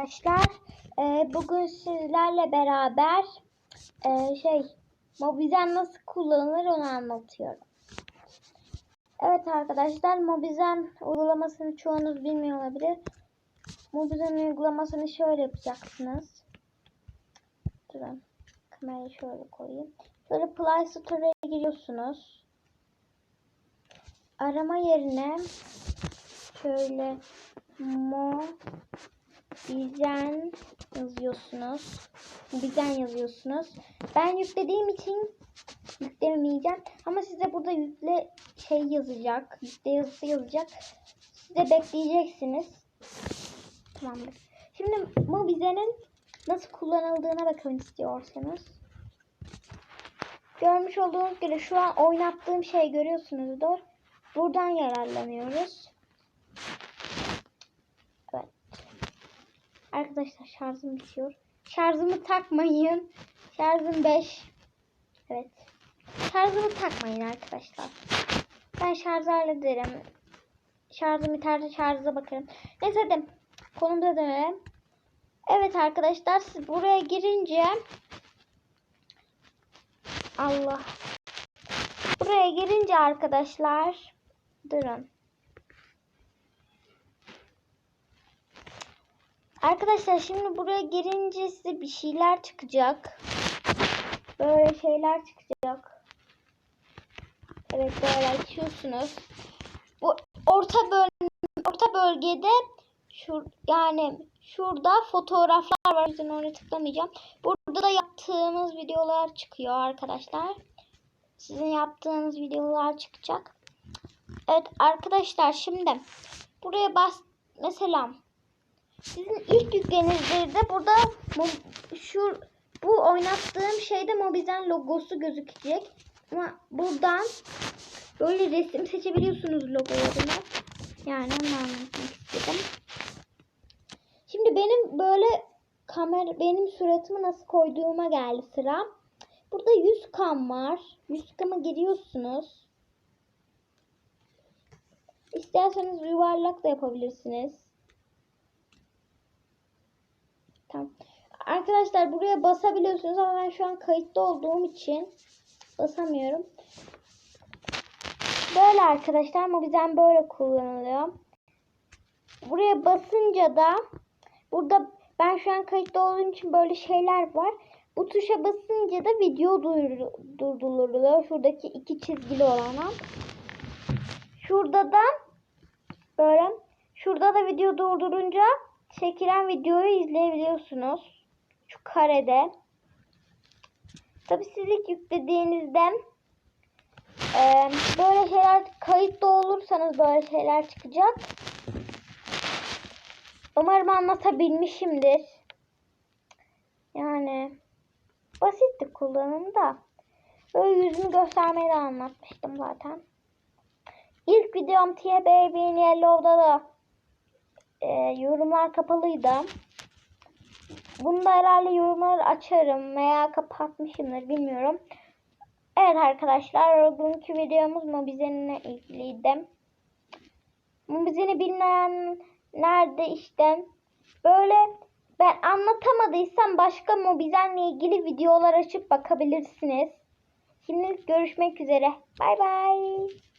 Arkadaşlar e, bugün sizlerle beraber e, şey Mobizen nasıl kullanılır onu anlatıyorum. Evet arkadaşlar Mobizen uygulamasını çoğunuz bilmiyor olabilir. Mobizen uygulamasını şöyle yapacaksınız. Durun kamerayı şöyle koyayım. Şöyle Play Store'a giriyorsunuz. Arama yerine şöyle mo Bizen yazıyorsunuz. Bizen yazıyorsunuz. Ben yüklediğim için yüklemeyeceğim. Ama size burada yükle şey yazacak. Yükle yazısı yazacak. Size bekleyeceksiniz. Tamamdır. Şimdi bu bizenin nasıl kullanıldığına bakın istiyorsanız. Görmüş olduğunuz gibi şu an oynattığım şey görüyorsunuzdur. Buradan yararlanıyoruz. Evet. Arkadaşlar şarjım bitiyor. Şarjımı takmayın. Şarjım 5. Evet. Şarjımı takmayın arkadaşlar. Ben şarj hallederim. Şarjım biterse şarja bakarım. Neyse hadi konumuza dönelim. Evet arkadaşlar siz buraya girince Allah. Buraya girince arkadaşlar durun. Arkadaşlar şimdi buraya girince size bir şeyler çıkacak. Böyle şeyler çıkacak. Evet böyle açıyorsunuz. Bu orta böl orta bölgede şu yani şurada fotoğraflar var. Yüzden oraya tıklamayacağım. Burada da yaptığımız videolar çıkıyor arkadaşlar. Sizin yaptığınız videolar çıkacak. Evet arkadaşlar şimdi buraya bas mesela sizin ilk yüklenizde de burada şu bu oynattığım şeyde Mobizen logosu gözükecek. Ama buradan böyle resim seçebiliyorsunuz logolarını. Yani onu anlatmak istedim. Şimdi benim böyle kamera benim suratımı nasıl koyduğuma geldi sıra. Burada 100 kam var. 100 kamı giriyorsunuz. İsterseniz yuvarlak da yapabilirsiniz. Tamam. Arkadaşlar buraya basabiliyorsunuz ama ben şu an kayıtta olduğum için basamıyorum. Böyle arkadaşlar Mobizen böyle kullanılıyor. Buraya basınca da burada ben şu an kayıtta olduğum için böyle şeyler var. Bu tuşa basınca da video durduruluyor. Şuradaki iki çizgili olana. Şurada da böyle şurada da video durdurunca çekilen videoyu izleyebiliyorsunuz. Şu karede. Tabi siz ilk yüklediğinizde e, böyle şeyler kayıtlı olursanız böyle şeyler çıkacak. Umarım anlatabilmişimdir. Yani basitti kullanımı da. Böyle yüzümü göstermeyi de anlatmıştım zaten. İlk videom Tia Baby in Yellow'da da e, yorumlar kapalıydı. Bunda herhalde yorumları açarım veya kapatmışımdır bilmiyorum. Evet arkadaşlar bugünkü videomuz Mobizen'le ilgiliydi. Mobizen'i bilmeyen nerede işte böyle ben anlatamadıysam başka Mobizen'le ilgili videolar açıp bakabilirsiniz. Şimdilik görüşmek üzere. Bay bay.